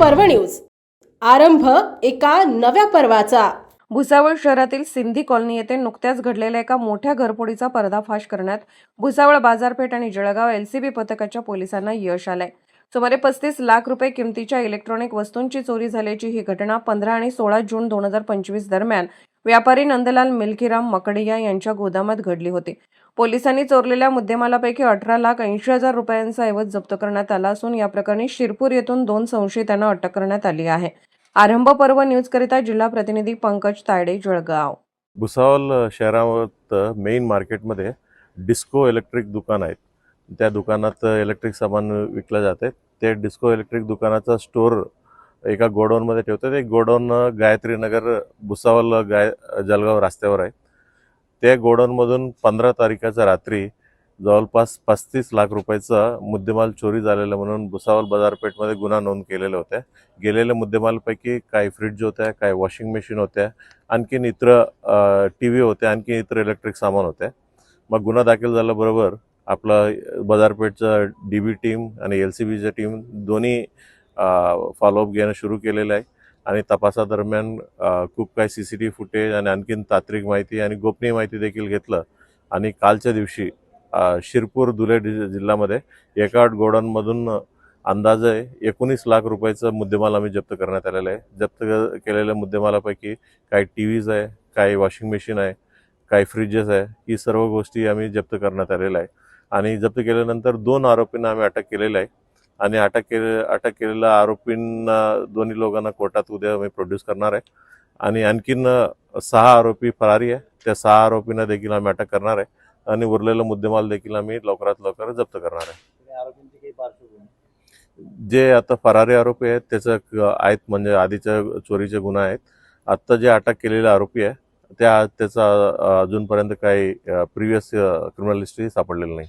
पर्व न्यूज. आरंभ एका नव्या पर्वाचा. भुसावळ शहरातील सिंधी कॉलनी येथे नुकत्याच घडलेल्या एका मोठ्या घरफोडीचा पर्दाफाश करण्यात भुसावळ बाजारपेठ आणि जळगाव एलसीबी पथकाच्या पोलिसांना यश आलंय. सुमारे पस्तीस लाख रुपये किमतीच्या इलेक्ट्रॉनिक वस्तूंची चोरी झाल्याची ही घटना पंधरा आणि सोळा जून दोन हजार पंचवीस दरम्यान व्यापारी नंदलाल मिल्कीराम मकडिया यांच्या गोदामात घडली होती. पोलिसांनी चोरलेल्या मुद्देमालापैकी अठरा लाख ऐंशी हजार रुपयांचा ऐवज जप्त करण्यात आला असून या प्रकरणी शिरपूर येथून दोन संशयितांना अटक करण्यात आली आहे. आरंभ पर्व न्यूजकरिता जिल्हा प्रतिनिधी पंकज तायडे जळगाव. भुसावल शहरात मेन मार्केटमध्ये डिस्को इलेक्ट्रिक दुकान आहेत. त्या दुकानात इलेक्ट्रिक सामान विकलं जाते ते डिस्को इलेक्ट्रिक दुकानाचा स्टोअर एका गोडाऊनमध्ये ठेवतात. एक गोडाऊन गायत्री नगर गाय जलगाव रस्त्यावर आहे. त्या गोडाऊनमधून पंधरा तारखेच्या रात्री जवळपास पस्तीस लाख रुपयाचा मुद्देमाल चोरी झालेला म्हणून भुसावल बाजारपेठमध्ये गुन्हा नोंद केलेला होत्या. गेलेल्या मुद्देमालपैकी काही फ्रीज होत्या काही वॉशिंग मशीन होत्या आणखीन इतर टी व्ही होत्या आणखी इतर इलेक्ट्रिक सामान होत्या. मग गुन्हा दाखल झाल्याबरोबर आपलं बाजारपेठचं डी बी टीम आणि एल सी बीच्या टीम दोन्ही फॉलोअप घेणं सुरू केलेलं आहे. आणि तपासादरम्यान खूप काही सी सी टी फुटेज आणि आणखीन तांत्रिक माहिती आणि गोपनीय माहिती देखील घेतलं. आणि कालच्या दिवशी शिरपूर धुळे जि- जिल्ह्यामध्ये एका गोडाऊनमधून अंदाजे एकोणीस लाख रुपयाचं मुद्देमाल आम्ही जप्त करण्यात आलेला आहे. जप्त क- केलेल्या मुद्देमालापैकी काही टी व्हीज आहे काही वॉशिंग मशीन आहे काही फ्रीजेस आहे ही सर्व गोष्टी आम्ही जप्त करण्यात आलेल्या आहे. आणि जप्त केल्यानंतर दोन आरोपींना आम्ही अटक केलेलं आहे. आणि अटक केले अटक केलेल्या आरोपींना दोन्ही लोकांना कोर्टात उद्या आम्ही प्रोड्यूस करणार आहे. आणि आणखीन सहा आरोपी फरारी आहे. त्या सहा आरोपींना देखील आम्ही अटक करणार आहे. आणि उरलेला मुद्देमाल देखील आम्ही लवकरात लवकर जप्त करणार आहे. जे आता फरारी आरोपी आहेत त्याचं आहेत म्हणजे आधीच्या चोरीचे गुन्हा आहेत. आत्ता जे अटक केलेले आरोपी आहे त्या त्याचा अजूनपर्यंत काही प्रिव्हियस क्रिमिनल हिस्ट्री सापडलेलं नाही.